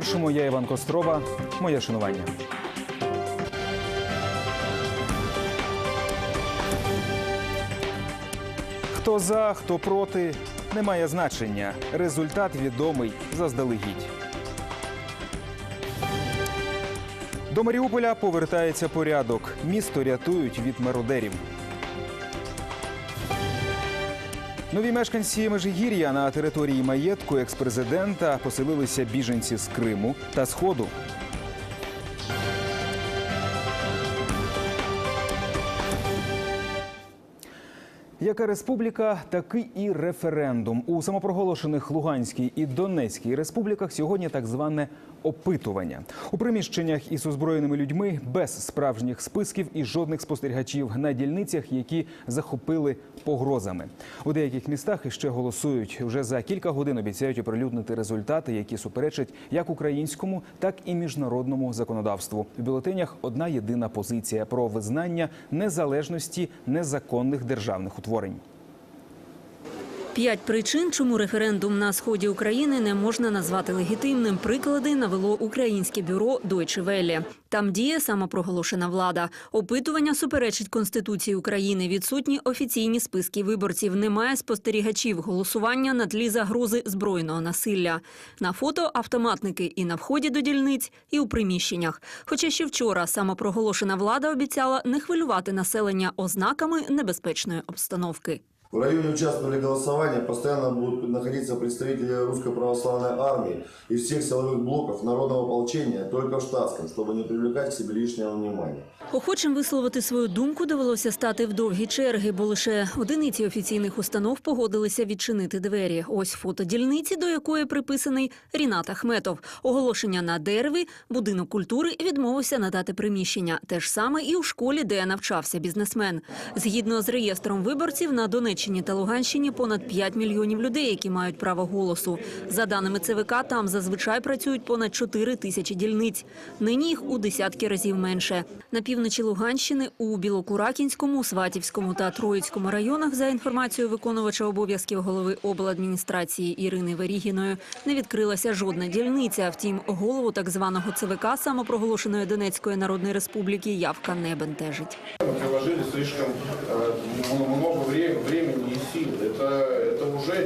першому. Я Іван Кострова. Моє шанування. Хто за, хто проти, не має значення. Результат відомий заздалегідь. До Маріуполя повертається порядок. Місто рятують від мародерів. Нові мешканці Межигір'я на території маєтку експрезидента поселилися біженці з Криму та Сходу. Яка республіка, такий і референдум у самопроголошених Луганській і Донецькій республіках сьогодні так зване опитування у приміщеннях із озброєними людьми без справжніх списків і жодних спостерігачів на дільницях, які захопили погрозами. У деяких містах іще голосують. Вже за кілька годин обіцяють оприлюднити результати, які суперечать як українському, так і міжнародному законодавству. В бюлетенях одна єдина позиція про визнання незалежності незаконних державних утворень утворень. П'ять причин, чому референдум на сході України не можна назвати легітимним. Приклади навело українське бюро Deutsche Welle. Там діє самопроголошена влада. Опитування суперечить Конституції України. Відсутні офіційні списки виборців. Немає спостерігачів. Голосування на тлі загрози збройного насилля. На фото автоматники і на вході до дільниць, і у приміщеннях. Хоча ще вчора самопроголошена влада обіцяла не хвилювати населення ознаками небезпечної обстановки. В районе участвовали голосования, постоянно будут находиться представители Русской Православной Армии и всех силовых блоков народного ополчения только в штатском, чтобы не привлекать к себе лишнего внимания. Охочим висловити свою думку довелося стати в довгі черги, бо лише одиниці офіційних установ погодилися відчинити двері. Ось фото дільниці, до якої приписаний Рінат Ахметов. Оголошення на дереві, будинок культури відмовився надати приміщення. Те ж саме і у школі, де навчався бізнесмен. Згідно з реєстром виборців на Донеччині та Луганщині понад 5 мільйонів людей, які мають право голосу. За даними ЦВК, там зазвичай працюють понад 4 тисячі дільниць. Нині їх у десятки разів менше. На півночі Луганщини у Білокуракінському, Сватівському та Троїцькому районах, за інформацією виконувача обов'язків голови обладміністрації Ірини Верігіної, не відкрилася жодна дільниця. Втім, голову так званого ЦВК самопроголошеної Донецької Народної Республіки явка не бентежить. Приложили слишком э, много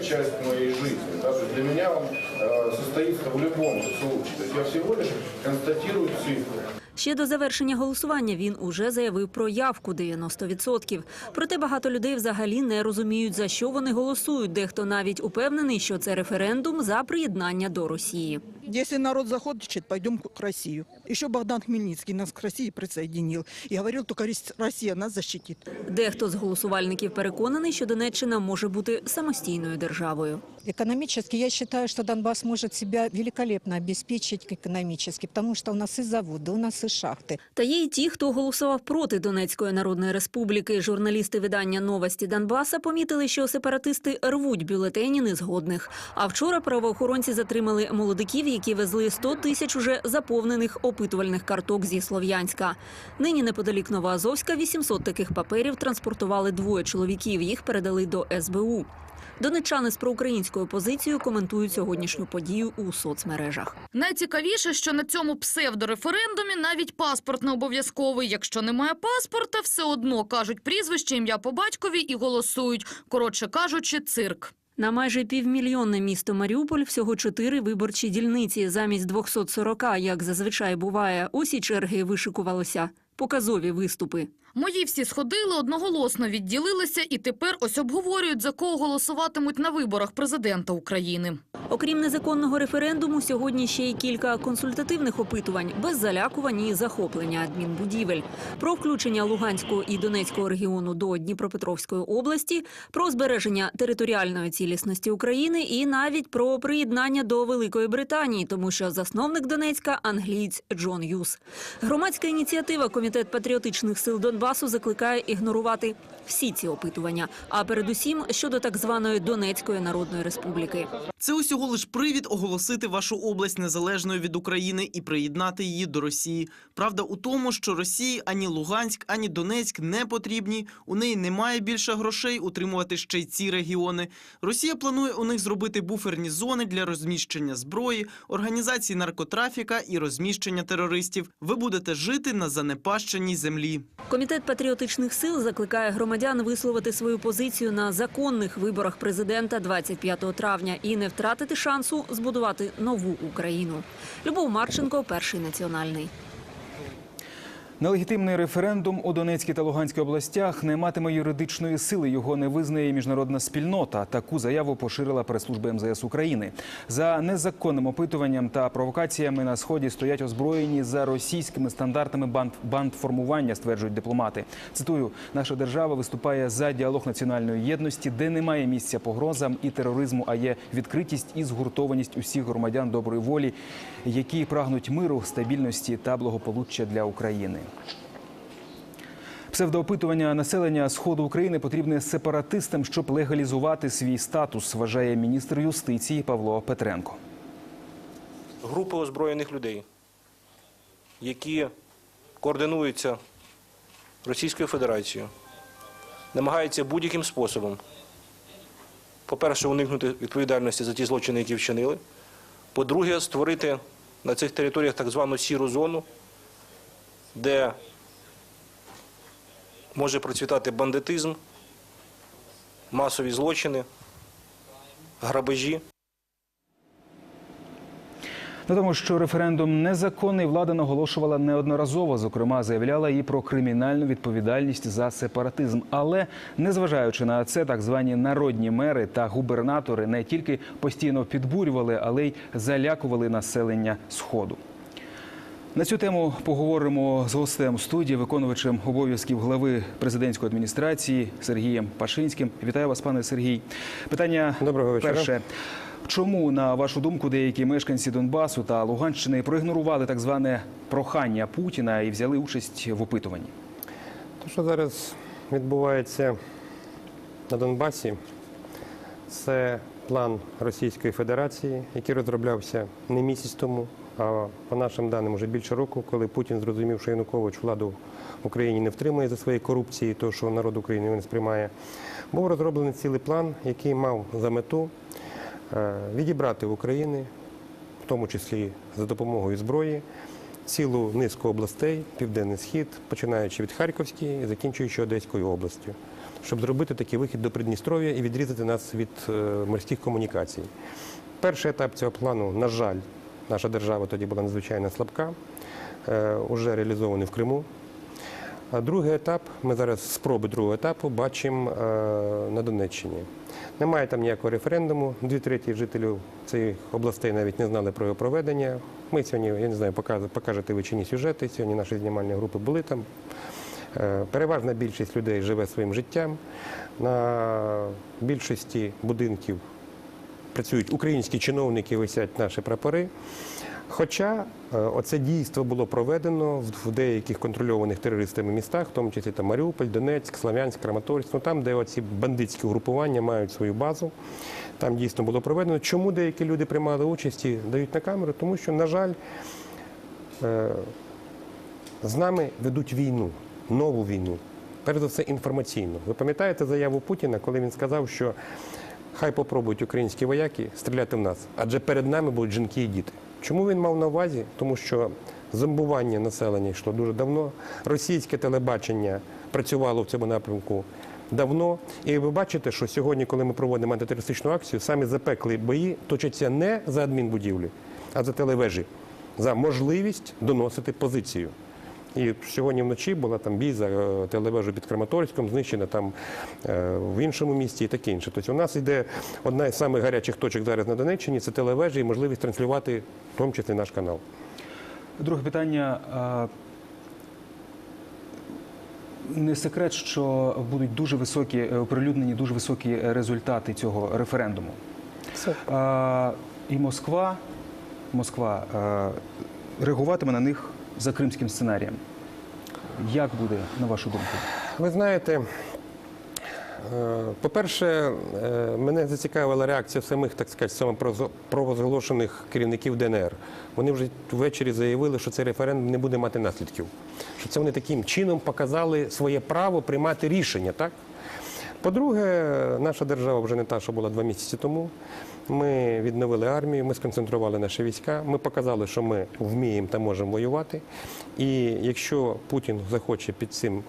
часть моей жизни. Да? Для меня он э, состоится в любом случае. То есть я всего лишь констатирую цифры. Ще до завершення голосування він уже заявив про явку 90%. Проте багато людей взагалі не розуміють, за що вони голосують. Дехто навіть упевнений, що це референдум за приєднання до Росії. Если народ захочет, пойдем к Россию. Еще Богдан Хмельницкий нас к России присоединил и говорил, только Рос- Россия нас защитит. Дехто з голосувальників переконаний, що Донеччина може бути самостійною державою. Экономически я считаю, что Донбасс может себя великолепно обеспечить экономически, потому что у нас и заводы, у нас и шахты. Та є й ті, хто голосував проти Донецької народної республіки. Журналісти видання новості Донбаса помітили, що сепаратисти рвуть бюлетені незгодних. А вчора правоохоронці затримали молодиків, які везли 100 тисяч уже заповнених опитувальних карток зі Слов'янська. Нині неподалік Новоазовська 800 таких паперів транспортували двоє чоловіків. Їх передали до СБУ. Донеччани з проукраїнською позицією коментують сьогоднішню подію у соцмережах. Найцікавіше, що на цьому псевдореферендумі навіть паспорт не обов'язковий. Якщо немає паспорта, все одно кажуть прізвище, ім'я по батькові і голосують. Коротше кажучи, цирк. На майже півмільйонне місто Маріуполь всього чотири виборчі дільниці замість 240, як зазвичай буває. Усі черги вишикувалися. Показові виступи. Мої всі сходили, одноголосно відділилися і тепер ось обговорюють, за кого голосуватимуть на виборах президента України. Окрім незаконного референдуму, сьогодні ще й кілька консультативних опитувань без залякувань і захоплення адмінбудівель. Про включення Луганського і Донецького регіону до Дніпропетровської області, про збереження територіальної цілісності України і навіть про приєднання до Великої Британії, тому що засновник Донецька англієць Джон Юс. Громадська ініціатива Комітет патріотичних сил Донбасу закликає ігнорувати всі ці опитування, а передусім щодо так званої Донецької Народної Республіки. Це усього лиш привід оголосити вашу область незалежною від України і приєднати її до Росії. Правда у тому, що Росії ані Луганськ, ані Донецьк не потрібні. У неї немає більше грошей утримувати ще й ці регіони. Росія планує у них зробити буферні зони для розміщення зброї, організації наркотрафіка і розміщення терористів. Ви будете жити на занепащеній землі. Комітет патріотичних сил закликає громадян висловити свою позицію на законних виборах президента 25 травня і не втратити шансу збудувати нову Україну. Любов Марченко, перший національний. Нелегітимний референдум у Донецькій та Луганській областях не матиме юридичної сили. Його не визнає міжнародна спільнота. Таку заяву поширила прес-служба МЗС України. За незаконним опитуванням та провокаціями на сході стоять озброєні за російськими стандартами банд, бандформування, стверджують дипломати. Цитую: наша держава виступає за діалог національної єдності, де немає місця погрозам і тероризму, а є відкритість і згуртованість усіх громадян доброї волі, які прагнуть миру, стабільності та благополуччя для України. Псевдоопитування населення сходу України потрібне сепаратистам, щоб легалізувати свій статус, вважає міністр юстиції Павло Петренко. групи озброєних людей, які координуються Російською Федерацією, намагаються будь-яким способом, по-перше, уникнути відповідальності за ті злочини, які вчинили. По-друге, створити на цих територіях так звану сіру зону, де може процвітати бандитизм, масові злочини, грабежі. На тому, що референдум незаконний, влада наголошувала неодноразово. Зокрема, заявляла і про кримінальну відповідальність за сепаратизм. Але незважаючи на це, так звані народні мери та губернатори не тільки постійно підбурювали, але й залякували населення сходу. На цю тему поговоримо з гостем студії, виконувачем обов'язків глави президентської адміністрації Сергієм Пашинським. Вітаю вас, пане Сергій. Питання Доброго вечора. перше. Чому, на вашу думку, деякі мешканці Донбасу та Луганщини проігнорували так зване прохання Путіна і взяли участь в опитуванні? Те, що зараз відбувається на Донбасі, це план Російської Федерації, який розроблявся не місяць тому, а по нашим даним вже більше року, коли Путін зрозумів, що Янукович владу в Україні не втримує за своєї корупції, то що народ України він сприймає. Був розроблений цілий план, який мав за мету е, відібрати в України, в тому числі за допомогою зброї, цілу низку областей, південний схід, починаючи від Харківської і закінчуючи Одеською областю, щоб зробити такий вихід до Придністров'я і відрізати нас від е, морських комунікацій. Перший етап цього плану, на жаль, наша держава тоді була надзвичайно слабка, е, уже реалізований в Криму. А другий етап, ми зараз спроби другого етапу бачимо е, на Донеччині. Немає там ніякого референдуму. Дві треті жителів цих областей навіть не знали про його проведення. Ми сьогодні, я не знаю, покажете ви чи ні сюжети. Сьогодні наші знімальні групи були там. Е, Переважна більшість людей живе своїм життям. На більшості будинків працюють українські чиновники, висять наші прапори. Хоча е, оце дійство було проведено в- деяких контрольованих терористами містах, в тому числі там Маріуполь, Донецьк, Славянськ, Краматорськ, ну там, де оці бандитські групування мають свою базу. Там дійсно було проведено. Чому деякі люди приймали участь і дають на камеру? Тому що, на жаль, е, з нами ведуть війну, нову війну. Перш за все, інформаційну. Ви пам'ятаєте заяву Путіна, коли він сказав, що хай попробують українські вояки стріляти в нас, адже перед нами будуть жінки і діти. Чому він мав на увазі? Тому що зомбування населення йшло дуже давно. Російське телебачення працювало в цьому напрямку давно. І ви бачите, що сьогодні, коли ми проводимо антитерористичну акцію, самі запеклі бої точаться не за адмінбудівлі, а за телевежі, за можливість доносити позицію. І сьогодні вночі була там бій за е, телевежу під Краматорськом, знищена там е, в іншому місті і таке інше. Тобто у нас йде одна із самих гарячих точок зараз на Донеччині це телевежі і можливість транслювати в тому числі наш канал. Друге питання. Не секрет, що будуть дуже високі е, оприлюднені дуже високі результати цього референдуму. Все. А, і Москва, Москва а, реагуватиме на них за кримським сценарієм. Як буде, на вашу думку? Ви знаєте, е, по-перше, е, мене зацікавила реакція самих, так сказати, самопровозголошених керівників ДНР. Вони вже ввечері заявили, що цей референдум не буде мати наслідків. Що це вони таким чином показали своє право приймати рішення, так? По-друге, наша держава вже не та, що була два місяці тому. Ми відновили армію, ми сконцентрували наші війська, ми показали, що ми вміємо та можемо воювати. І якщо Путін захоче під цим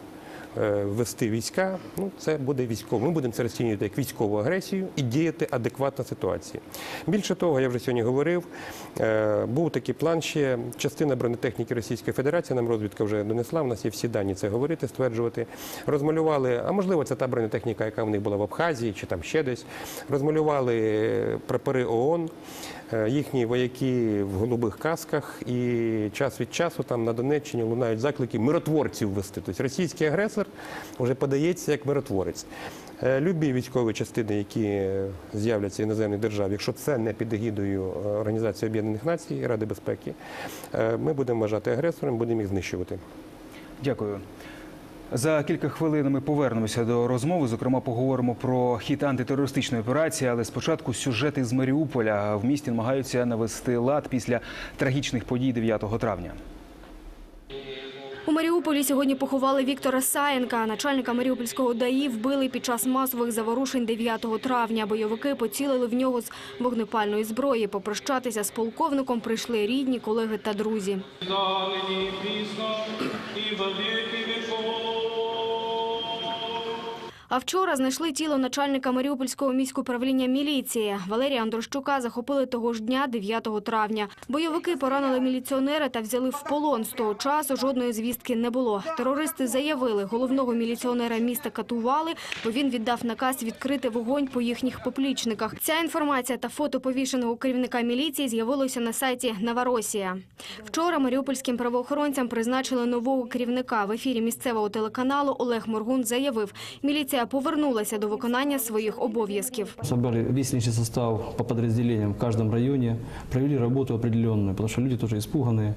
е, ввести війська, ну це буде військово. Ми будемо це розцінювати як військову агресію і діяти адекватно ситуації. Більше того, я вже сьогодні говорив, е, був такий план ще частина бронетехніки Російської Федерації. Нам розвідка вже донесла. У нас є всі дані це говорити, стверджувати. Розмалювали, а можливо, це та бронетехніка, яка в них була в Абхазії чи там ще десь. Розмалювали прапори ООН. Е, Їхні вояки в голубих касках, і час від часу там на Донеччині лунають заклики миротворців вести. Тобто російський агресор вже подається як миротворець. Е, Любі військові частини, які з'являться в іноземних держав, якщо це не під егідою е, Організації Об'єднаних Націй Ради безпеки, ми будемо вважати агресором, будемо їх знищувати. Дякую. За кілька хвилин ми повернемося до розмови. Зокрема, поговоримо про хід антитерористичної операції. Але спочатку сюжети з Маріуполя в місті намагаються навести лад після трагічних подій 9 травня. У Маріуполі сьогодні поховали Віктора Саєнка. Начальника Маріупольського ДАІ вбили під час масових заворушень 9 травня. Бойовики поцілили в нього з вогнепальної зброї. Попрощатися з полковником прийшли рідні, колеги та друзі. А вчора знайшли тіло начальника Маріупольського міського управління міліції. Валерія Андрощука захопили того ж дня, 9 травня. Бойовики поранили міліціонера та взяли в полон. З того часу жодної звістки не було. Терористи заявили, головного міліціонера міста катували, бо він віддав наказ відкрити вогонь по їхніх поплічниках. Ця інформація та фото повішеного керівника міліції з'явилося на сайті Новоросія. Вчора маріупольським правоохоронцям призначили нового керівника. В ефірі місцевого телеканалу Олег Моргун заявив, міліція повернулася до виконання своїх обов'язків. Собрали весь личный состав по подразделениям в каждом районе, провели работу определенную, потому что люди тоже испуганные.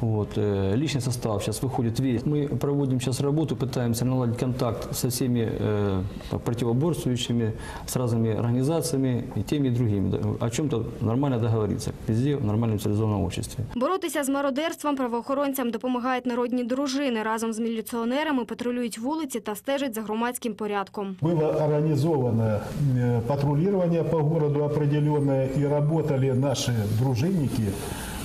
Вот. э, Личный состав сейчас выходит весь. Мы проводим сейчас работу, пытаемся наладить контакт со всеми э, противоборствующими, с разными организациями и теми и другими. Да, О чем-то нормально договориться. Везде в нормальном цивилизованном обществе. Боротися з мародерством правоохоронцям допомагають народні дружини. Разом з міліціонерами патрулюють вулиці та стежать за громадським порядком. Было организовано э, патрулирование по городу определенное и работали наши дружинники.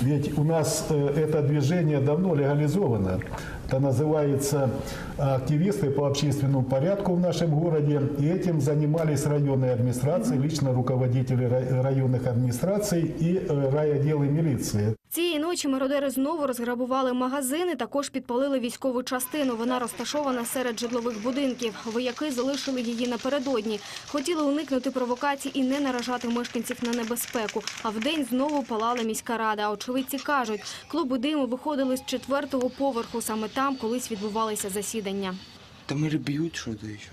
Ведь у нас э, это движение давно легализовано. Это называется активисты по общественному порядку в нашем городе. И этим занимались районные администрации, лично руководители рай- районных администраций и э, райотделы милиции. Цієї ночі мародери знову розграбували магазини, також підпалили військову частину. Вона розташована серед житлових будинків. Вояки залишили її напередодні. Хотіли уникнути провокацій і не наражати мешканців на небезпеку. А вдень знову палала міська рада. Очевидці кажуть, клуби диму виходили з четвертого поверху. Саме там колись відбувалися засідання. Там или бьют что-то еще.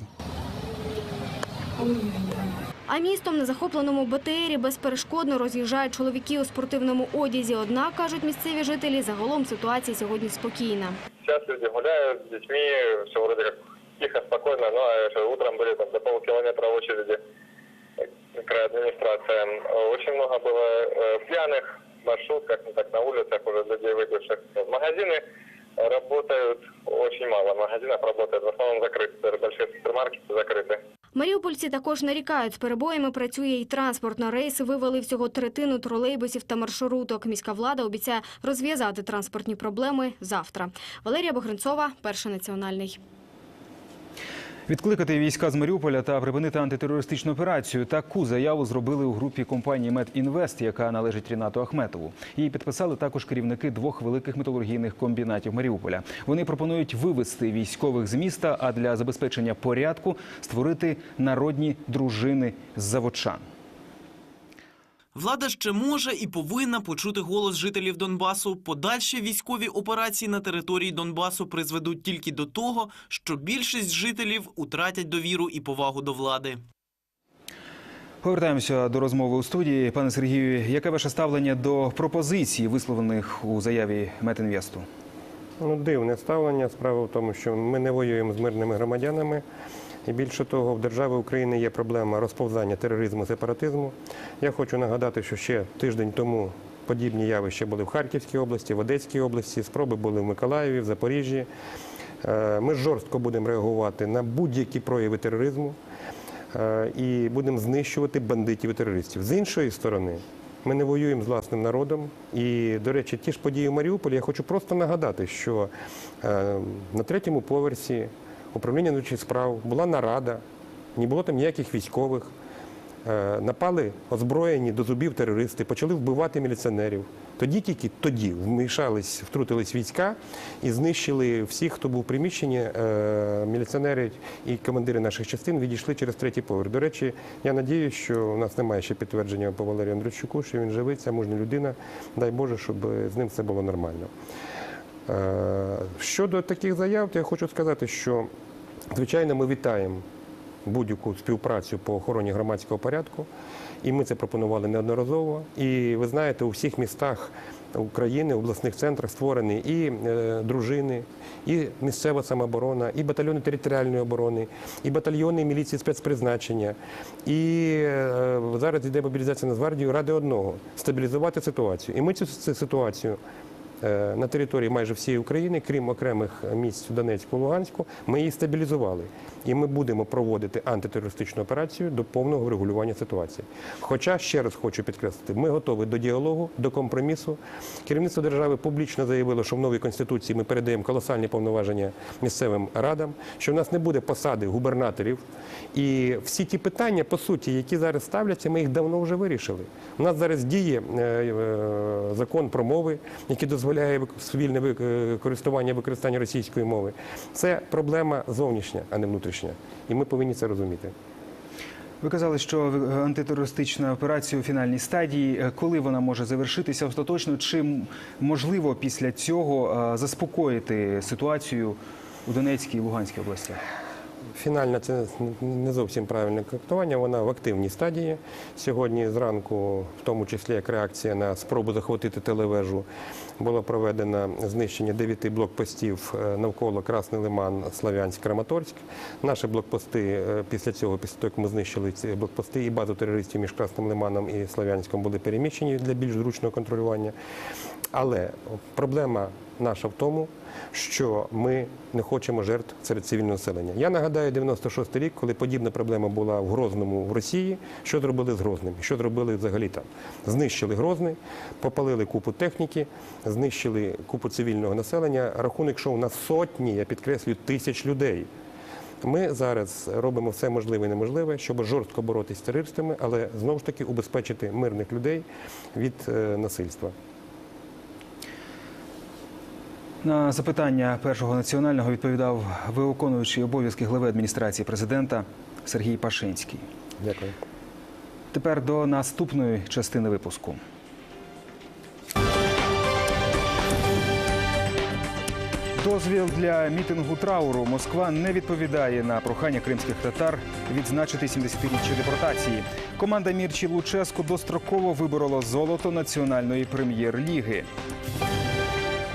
А містом на захопленому БТРі безперешкодно роз'їжджають чоловіки у спортивному одязі. Однак, кажуть місцеві жителі, загалом ситуація сьогодні спокійна. Сейчас люди гуляют с детьми, все вроде как тихо, спокойно, но э, утром были там до полкилометра очереди к администрациям. Очень много было э, пьяных в маршрутках, ну, так на улицах уже людей выпивших. Магазины работают очень мало. Магазинов работает в основном закрыты, большие супермаркеты закрыты. Маріупольці також нарікають, з перебоями працює і транспорт. На рейси вивели всього третину тролейбусів та маршруток. Міська влада обіцяє розв'язати транспортні проблеми завтра. Валерія Богринцова, Перший національний. Відкликати війська з Маріуполя та припинити антитерористичну операцію. Таку заяву зробили у групі компанії «Медінвест», яка належить Рінату Ахметову. Її підписали також керівники двох великих металургійних комбінатів Маріуполя. Вони пропонують вивести військових з міста, а для забезпечення порядку створити народні дружини з заводчан. Влада ще може і повинна почути голос жителів Донбасу. Подальші військові операції на території Донбасу призведуть тільки до того, що більшість жителів утратять довіру і повагу до влади. Повертаємося до розмови у студії. Пане Сергію, яке ваше ставлення до пропозицій, висловлених у заяві Метінвесту? Ну, дивне ставлення. Справа в тому, що ми не воюємо з мирними громадянами. І більше того, в держави України є проблема розповзання тероризму, сепаратизму. Я хочу нагадати, що ще тиждень тому подібні явища були в Харківській області, в Одеській області, спроби були в Миколаєві, в Запоріжжі. Е, Ми жорстко будемо реагувати на будь-які прояви тероризму е, і будемо знищувати бандитів і терористів. З іншої сторони, ми не воюємо з власним народом. І, до речі, ті ж події в Маріуполі, я хочу просто нагадати, що е, на третьому поверсі управління внутрішніх справ була нарада, не було там ніяких військових. Е, Напали озброєні до зубів терористи, почали вбивати міліціонерів. Тоді тільки тоді вмішались, втрутились війська і знищили всіх, хто був в приміщенні. Е, Міліціонери і командири наших частин відійшли через третій поверх. До речі, я надіюсь, що у нас немає ще підтвердження по Валерію Андрійчуку, що він живий, це мужня людина. Дай Боже, щоб з ним все було нормально. Е, Щодо таких заяв, то я хочу сказати, що звичайно ми вітаємо будь-яку співпрацю по охороні громадського порядку, і ми це пропонували неодноразово. І ви знаєте, у всіх містах України, обласних центрах створені і е, дружини, і місцева самооборона, і батальйони територіальної оборони, і батальйони міліції спецпризначення. І е, зараз йде мобілізація Нацгвардії ради одного стабілізувати ситуацію. І ми цю, ситуацію на території майже всієї України, крім окремих місць Донецьку, Луганську, ми її стабілізували. І ми будемо проводити антитерористичну операцію до повного врегулювання ситуації. Хоча, ще раз хочу підкреслити, ми готові до діалогу, до компромісу. Керівництво держави публічно заявило, що в новій конституції ми передаємо колосальні повноваження місцевим радам, що в нас не буде посади губернаторів. І всі ті питання, по суті, які зараз ставляться, ми їх давно вже вирішили. У нас зараз діє е, е, закон про мови, який дозволяє вик- вільне вик- е, користування використання російської мови. Це проблема зовнішня, а не внутрішня. І ми повинні це розуміти. Ви казали, що е, антитерористична операція у фінальній стадії. Е, Коли вона може завершитися остаточно? Чи можливо після цього заспокоїти ситуацію у Донецькій і Луганській областях? Фінальна це не зовсім правильне трактування. Вона в активній стадії. Сьогодні зранку, в тому числі як реакція на спробу захватити телевежу, було проведено знищення дев'яти блокпостів е, навколо Красний Лиман, Славянськ, Краматорськ. Наші блокпости е, після цього, після того, як ми знищили ці блокпости і базу терористів між Красним Лиманом і Славянськом були переміщені для більш зручного контролювання. Але проблема наша в тому, що ми не хочемо жертв серед цивільного населення. Я нагадаю 96 рік, коли подібна проблема була в Грозному в Росії. Що зробили з Грозним? Що зробили взагалі там? Знищили Грозний, попалили купу техніки, знищили купу цивільного населення. Рахунок йшов на сотні, я підкреслюю, тисяч людей. Ми зараз робимо все можливе і неможливе, щоб жорстко боротися з терористами, але знову ж таки убезпечити мирних людей від е, насильства. На запитання першого національного відповідав виконуючий обов'язки глави адміністрації президента Сергій Пашинський. Дякую. Тепер до наступної частини випуску. Дозвіл для мітингу трауру Москва не відповідає на прохання кримських татар відзначити 70-річчя депортації. Команда Мірчі Луческо достроково виборола золото національної прем'єр-ліги.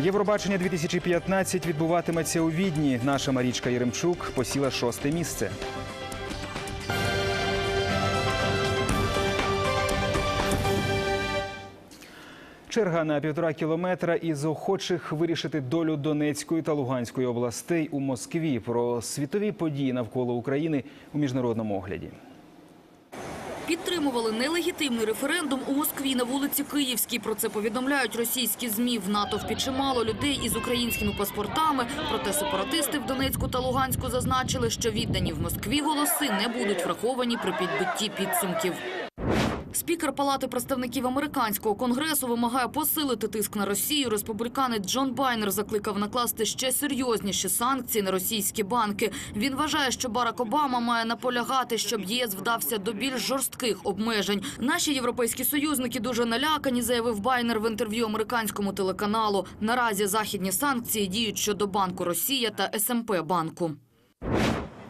Євробачення 2015 відбуватиметься у Відні. Наша Марічка Єремчук посіла шосте місце. Черга на півтора кілометра із охочих вирішити долю Донецької та Луганської областей у Москві про світові події навколо України у міжнародному огляді. Підтримували нелегітимний референдум у Москві на вулиці Київській. Про це повідомляють російські ЗМІ. В натовпі чимало людей із українськими паспортами. Проте сепаратисти в Донецьку та Луганську зазначили, що віддані в Москві голоси не будуть враховані при підбитті підсумків. Спікер Палати представників американського конгресу вимагає посилити тиск на Росію. Республіканець Джон Байнер закликав накласти ще серйозніші санкції на російські банки. Він вважає, що Барак Обама має наполягати, щоб ЄС вдався до більш жорстких обмежень. Наші європейські союзники дуже налякані, заявив Байнер в інтерв'ю американському телеканалу. Наразі західні санкції діють щодо банку Росія та СМП банку.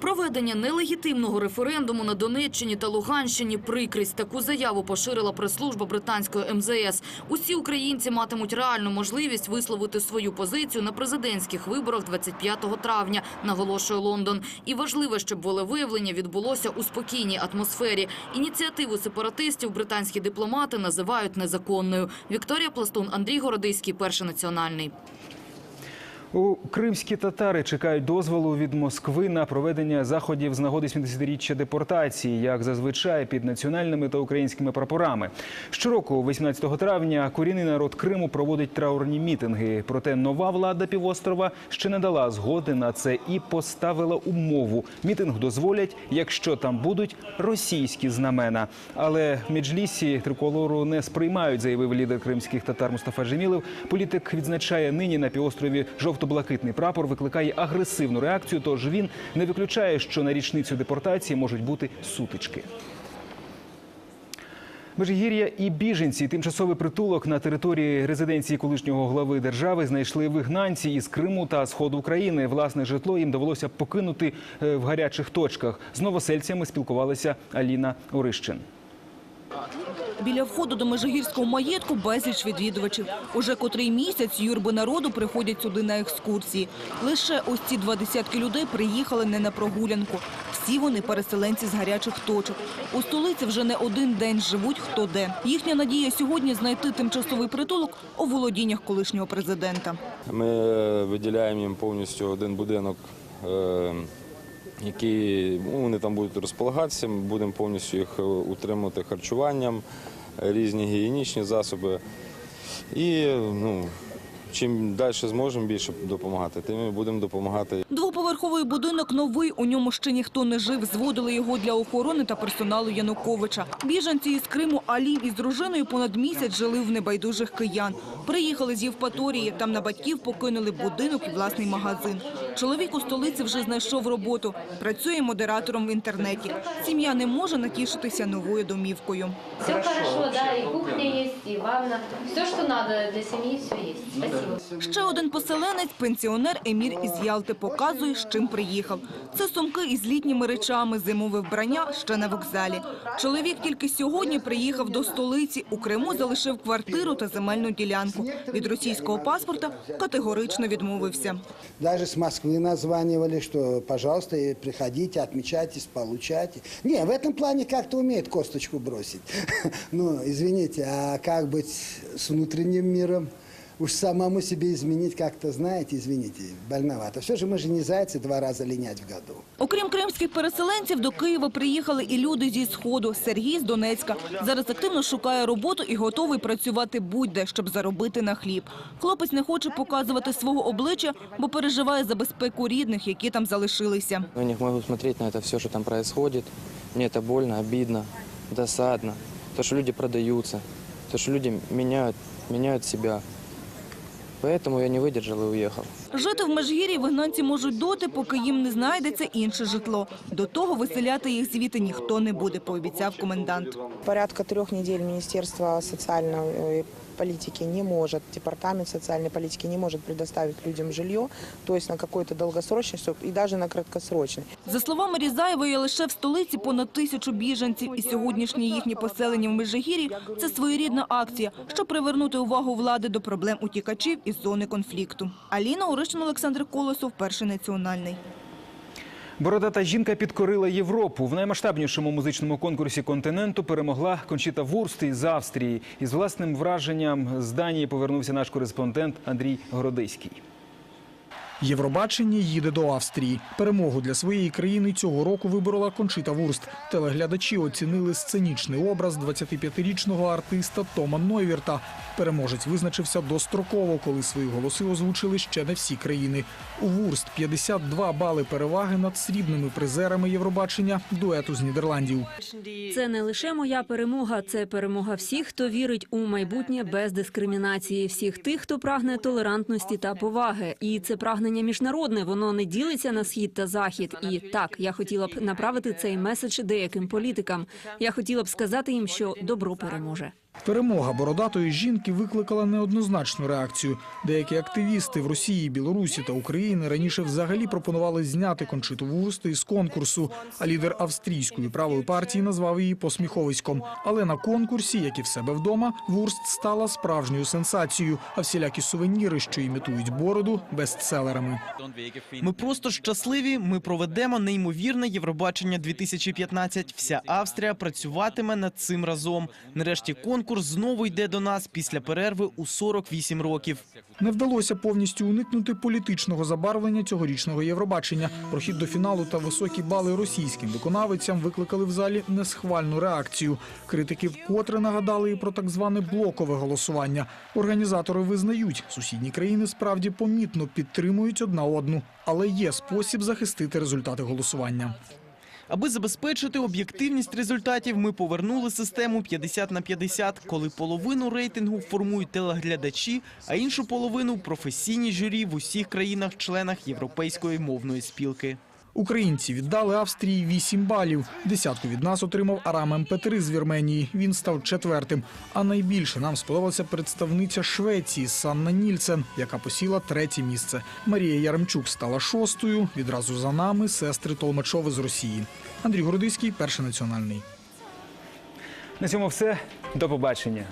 Проведення нелегітимного референдуму на Донеччині та Луганщині – прикрість. Таку заяву поширила прес-служба британської МЗС. Усі українці матимуть реальну можливість висловити свою позицію на президентських виборах 25 травня, наголошує Лондон. І важливо, щоб волевиявлення відбулося у спокійній атмосфері. Ініціативу сепаратистів британські дипломати називають незаконною. Вікторія Пластун, Андрій Городиський, Перший національний. У кримські татари чекають дозволу від Москви на проведення заходів з нагоди 70-річчя депортації, як зазвичай під національними та українськими прапорами. Щороку, 18 травня, корінний народ Криму проводить траурні мітинги. Проте нова влада півострова ще не дала згоди на це і поставила умову: мітинг дозволять, якщо там будуть російські знамена. Але в Меджлісі триколору не сприймають, заявив лідер кримських татар Мустафа Жемілов. Політик відзначає нині на півострові жовто-блакитний прапор викликає агресивну реакцію. Тож він не виключає, що на річницю депортації можуть бути сутички. Межигір'я і біженці тимчасовий притулок на території резиденції колишнього глави держави знайшли вигнанці із Криму та сходу України. Власне житло їм довелося покинути е, в гарячих точках. З новосельцями спілкувалася Аліна Орищин. Біля входу до Межигірського маєтку безліч відвідувачів. Уже котрий місяць юрби народу приходять сюди на екскурсії. Лише ось ці два десятки людей приїхали не на прогулянку. Всі вони переселенці з гарячих точок. У столиці вже не один день живуть хто де. Їхня надія сьогодні знайти тимчасовий притулок у володіннях колишнього президента. Ми е, виділяємо їм повністю один будинок, е, який ну, вони там будуть розполагатися. Ми будемо повністю їх е, утримувати харчуванням, різні гігієнічні засоби. І ну, чим далі зможемо більше допомагати, тим ми будемо допомагати. Двоповерховий будинок новий, у ньому ще ніхто не жив. Зводили його для охорони та персоналу Януковича. Біженці із Криму Алім із дружиною понад місяць жили в небайдужих киян. Приїхали з Євпаторії, там на батьків покинули будинок і власний магазин. Чоловік у столиці вже знайшов роботу. Працює модератором в інтернеті. Сім'я не може натішитися новою домівкою. Все хорошо, да, и кухня есть, и ванна. Все, что надо для семьи, все есть. Спасибо. Ще один поселенець, пенсіонер Емір із Ялти, показує, з чим приїхав. Це сумки із літніми речами, зимове вбрання ще на вокзалі. Чоловік тільки сьогодні приїхав до столиці. У Криму залишив квартиру та земельну ділянку. Від російського паспорта категорично відмовився. Даже с Москвы названивали, что, пожалуйста, и приходите, отмечайтесь, получайте. Не, в этом плане как-то умеет косточку бросить. Ну, извините, а как быть с внутренним миром? Уж самому себе изменить как-то, знаете, извините, больновато. Все же мы же не зайцы два раза линять в году. Окрім кримських переселенців, до Києва приїхали і люди зі Сходу. Сергій з Донецька. Зараз активно шукає роботу і готовий працювати будь-де, щоб заробити на хліб. Хлопець не хоче показувати свого обличчя, бо переживає за безпеку рідних, які там залишилися. Я не могу смотреть на это все, что там происходит. Мне это больно, обидно, досадно. То, что люди продаются, то, что люди меняют, меняют себя. Поэтому я не выдержал и уехал. Жити в Межгір'ї вигнанці можуть доти, поки їм не знайдеться інше житло. До того виселяти їх звідти ніхто не буде, пообіцяв комендант. Порядка трьох тижнів Міністерства социальной политики не может, Департамент социальной политики не может предоставить людям жилье, то есть на какой-то долгосрочный срок и даже на краткосрочный. За словами Різаєвої, лише в столиці понад тисячу біженців. І сьогоднішнє їхнє поселення в Межигір'ї – це своєрідна акція, щоб привернути увагу влади до проблем утікачів із зони конфлікту. Аліна Оришин, Олександр Колосов, Перший національний. Бородата жінка підкорила Європу. В наймасштабнішому музичному конкурсі континенту перемогла Кончіта Вурст із Австрії. Із власним враженням з Данії повернувся наш кореспондент Андрій Городиський. Євробачення їде до Австрії. Перемогу для своєї країни цього року виборола Кончита Вурст. Телеглядачі оцінили сценічний образ 25-річного артиста Тома Нойвірта. Переможець визначився достроково, коли свої голоси озвучили ще не всі країни. У Вурст 52 бали переваги над срібними призерами Євробачення дуету з Нідерландів. Це не лише моя перемога, це перемога всіх, хто вірить у майбутнє без дискримінації, всіх тих, хто прагне толерантності та поваги. І це прагнення міжнародне, воно не ділиться на схід та захід. І так, я хотіла б направити цей меседж деяким політикам. Я хотіла б сказати їм, що добро переможе. Перемога бородатої жінки викликала неоднозначну реакцію. Деякі активісти в Росії, Білорусі та Україні раніше взагалі пропонували зняти Кончиту Вурст із конкурсу. А лідер австрійської правої партії назвав її посміховиськом. Але на конкурсі, як і в себе вдома, Вурст стала справжньою сенсацією. А всілякі сувеніри, що імітують бороду, бестселерами. Ми просто щасливі. Ми проведемо неймовірне Євробачення 2015. Вся Австрія працюватиме над цим разом. Нарешті конкурс знову йде до нас після перерви у 48 років. Не вдалося повністю уникнути політичного забарвлення цьогорічного Євробачення. Прохід до фіналу та високі бали російським виконавицям викликали в залі несхвальну реакцію. Критики вкотре нагадали і про так зване блокове голосування. Організатори визнають, сусідні країни справді помітно підтримують одна одну, але є спосіб захистити результати голосування. Аби забезпечити об'єктивність результатів, ми повернули систему 50 на 50, коли половину рейтингу формують телеглядачі, а іншу половину професійні журі в усіх країнах-членах Європейської мовної спілки. Українці віддали Австрії 8 балів. Десятку від нас отримав Арам МП3 з Вірменії. Він став четвертим. А найбільше нам сподобалася представниця Швеції Санна Нільцен, яка посіла третє місце. Марія Яремчук стала шостою. Відразу за нами сестри Толмачови з Росії. Андрій Городиський, перший національний. На цьому все. До побачення.